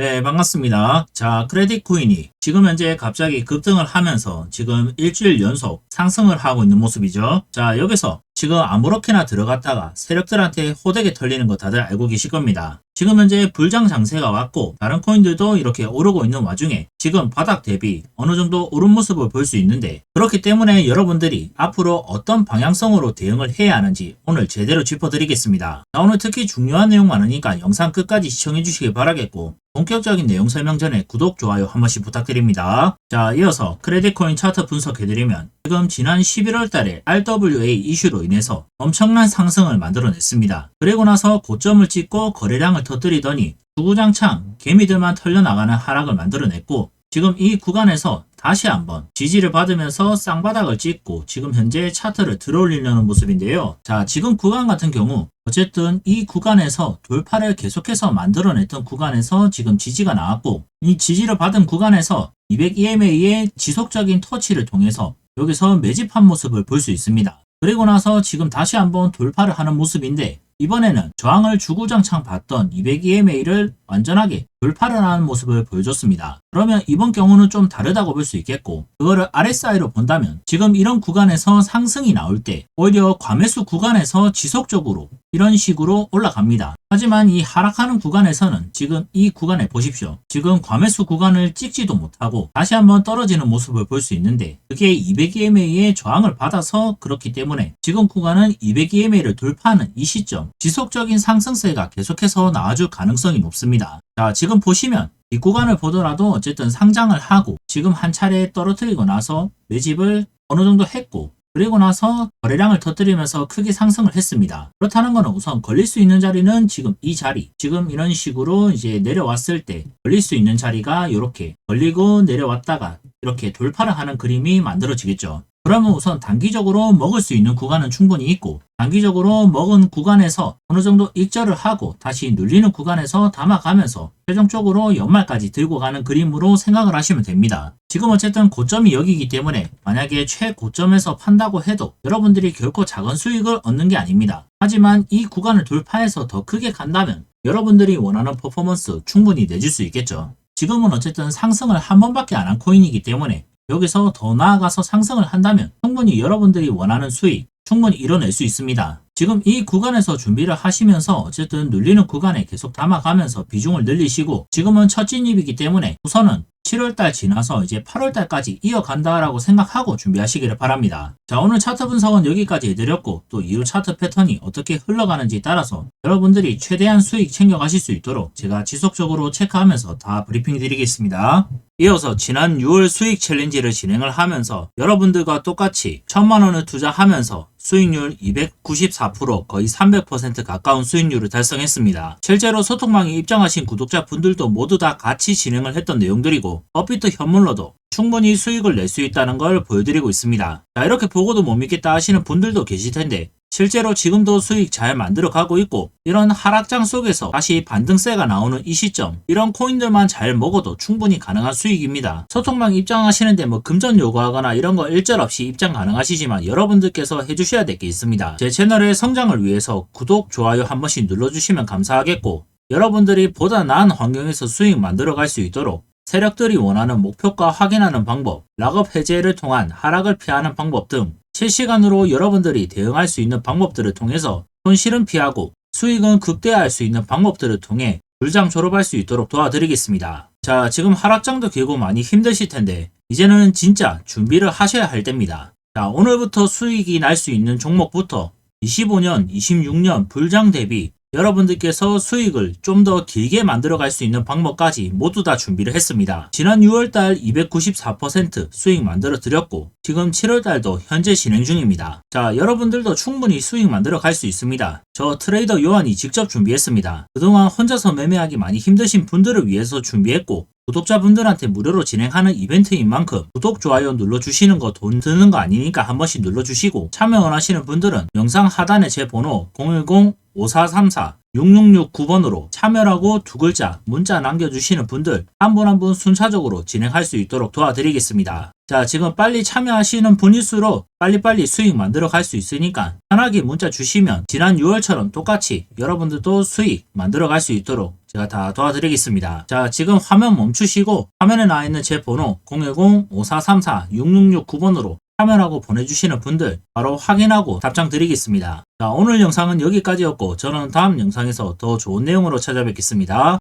네, 반갑습니다. 자, 크레딧 코인이 지금 현재 갑자기 급등을 하면서 지금 일주일 연속 상승을 하고 있는 모습이죠. 자, 여기서 지금 아무렇게나 들어갔다가 세력들한테 호되게 털리는 거 다들 알고 계실 겁니다. 지금 현재 불장 장세가 왔고 다른 코인들도 이렇게 오르고 있는 와중에 지금 바닥 대비 어느 정도 오른 모습을 볼 수 있는데 그렇기 때문에 여러분들이 앞으로 어떤 방향성으로 대응을 해야 하는지 오늘 제대로 짚어드리겠습니다. 자, 오늘 특히 중요한 내용 많으니까 영상 끝까지 시청해 주시길 바라겠고 본격적인 내용 설명 전에 구독, 좋아요 한 번씩 부탁드립니다. 자, 이어서 크레딧 코인 차트 분석해드리면 지금 지난 11월 달에 RWA 이슈로 인해서 엄청난 상승을 만들어냈습니다. 그리고 나서 고점을 찍고 거래량을 터뜨리더니 주구장창 개미들만 털려나가는 하락을 만들어냈고 지금 이 구간에서 다시 한번 지지를 받으면서 쌍바닥을 찍고 지금 현재 차트를 들어올리려는 모습인데요. 자, 지금 구간 같은 경우 어쨌든 이 구간에서 돌파를 계속해서 만들어냈던 구간에서 지금 지지가 나왔고 이 지지를 받은 구간에서 200EMA의 지속적인 터치를 통해서 여기서 매집한 모습을 볼 수 있습니다. 그리고 나서 지금 다시 한번 돌파를 하는 모습인데 이번에는 저항을 주구장창 봤던 200EMA를 완전하게 돌파를 하는 모습을 보여줬습니다. 그러면 이번 경우는 좀 다르다고 볼 수 있겠고 그거를 RSI로 본다면 지금 이런 구간에서 상승이 나올 때 오히려 과매수 구간에서 지속적으로 이런 식으로 올라갑니다. 하지만 이 하락하는 구간에서는 지금 이 구간에 보십시오. 지금 과매수 구간을 찍지도 못하고 다시 한번 떨어지는 모습을 볼 수 있는데 그게 200EMA의 저항을 받아서 그렇기 때문에 지금 구간은 200EMA를 돌파하는 이 시점 지속적인 상승세가 계속해서 나와줄 가능성이 높습니다. 자, 지금 보시면 이 구간을 보더라도 어쨌든 상장을 하고 지금 한 차례 떨어뜨리고 나서 매집을 어느 정도 했고 그리고 나서 거래량을 터뜨리면서 크게 상승을 했습니다. 그렇다는 것은 우선 걸릴 수 있는 자리는 지금 이 자리, 지금 이런 식으로 이제 내려왔을 때 걸릴 수 있는 자리가 이렇게 걸리고 내려왔다가 이렇게 돌파를 하는 그림이 만들어지겠죠. 그러면 우선 단기적으로 먹을 수 있는 구간은 충분히 있고 단기적으로 먹은 구간에서 어느 정도 일절을 하고 다시 눌리는 구간에서 담아가면서 최종적으로 연말까지 들고 가는 그림으로 생각을 하시면 됩니다. 지금 어쨌든 고점이 여기이기 때문에 만약에 최고점에서 판다고 해도 여러분들이 결코 작은 수익을 얻는 게 아닙니다. 하지만 이 구간을 돌파해서 더 크게 간다면 여러분들이 원하는 퍼포먼스 충분히 내줄 수 있겠죠. 지금은 어쨌든 상승을 한 번밖에 안 한 코인이기 때문에 여기서 더 나아가서 상승을 한다면 충분히 여러분들이 원하는 수익 충분히 이뤄낼 수 있습니다. 지금 이 구간에서 준비를 하시면서 어쨌든 눌리는 구간에 계속 담아가면서 비중을 늘리시고 지금은 첫 진입이기 때문에 우선은 7월달 지나서 이제 8월달까지 이어간다라고 생각하고 준비하시기를 바랍니다. 자 오늘 차트 분석은 여기까지 해드렸고 또 이후 차트 패턴이 어떻게 흘러가는지 따라서 여러분들이 최대한 수익 챙겨가실 수 있도록 제가 지속적으로 체크하면서 다 브리핑 드리겠습니다. 이어서 지난 6월 수익 챌린지를 진행을 하면서 여러분들과 똑같이 1000만원을 투자하면서 수익률 294% 거의 300% 가까운 수익률을 달성했습니다. 실제로 소통망에 입장하신 구독자 분들도 모두 다 같이 진행을 했던 내용들이고 업비트 현물로도 충분히 수익을 낼 수 있다는 걸 보여드리고 있습니다. 자 이렇게 보고도 못 믿겠다 하시는 분들도 계실 텐데 실제로 지금도 수익 잘 만들어 가고 있고 이런 하락장 속에서 다시 반등세가 나오는 이 시점 이런 코인들만 잘 먹어도 충분히 가능한 수익입니다. 소통망 입장하시는데 뭐 금전 요구하거나 이런 거 일절 없이 입장 가능하시지만 여러분들께서 해주셔야 될 게 있습니다. 제 채널의 성장을 위해서 구독, 좋아요 한 번씩 눌러주시면 감사하겠고 여러분들이 보다 나은 환경에서 수익 만들어 갈 수 있도록 세력들이 원하는 목표가 확인하는 방법, 락업 해제를 통한 하락을 피하는 방법 등 실시간으로 여러분들이 대응할 수 있는 방법들을 통해서 손실은 피하고 수익은 극대화할 수 있는 방법들을 통해 불장 졸업할 수 있도록 도와드리겠습니다. 자, 지금 하락장도 길고 많이 힘드실 텐데 이제는 진짜 준비를 하셔야 할 때입니다. 자, 오늘부터 수익이 날 수 있는 종목부터 25년, 26년 불장 대비 여러분들께서 수익을 좀 더 길게 만들어 갈 수 있는 방법까지 모두 다 준비를 했습니다. 지난 6월달 294% 수익 만들어 드렸고 지금 7월달도 현재 진행 중입니다. 자 여러분들도 충분히 수익 만들어 갈 수 있습니다. 저 트레이더 요한이 직접 준비했습니다. 그동안 혼자서 매매하기 많이 힘드신 분들을 위해서 준비했고 구독자분들한테 무료로 진행하는 이벤트인 만큼 구독, 좋아요 눌러주시는 거 돈 드는 거 아니니까 한 번씩 눌러주시고 참여 원하시는 분들은 영상 하단에 제 번호 010 5434 6669번으로 참여라고 두 글자 문자 남겨주시는 분들 한 분 한분 순차적으로 진행할 수 있도록 도와드리겠습니다. 자, 지금 빨리 참여하시는 분일수록 빨리빨리 수익 만들어 갈 수 있으니까 편하게 문자 주시면 지난 6월처럼 똑같이 여러분들도 수익 만들어 갈 수 있도록 제가 다 도와드리겠습니다. 자, 지금 화면 멈추시고 화면에 나와 있는 제 번호 010-5434-6669번으로 참여하고 보내주시는 분들 바로 확인하고 답장 드리겠습니다. 자, 오늘 영상은 여기까지였고 저는 다음 영상에서 더 좋은 내용으로 찾아뵙겠습니다.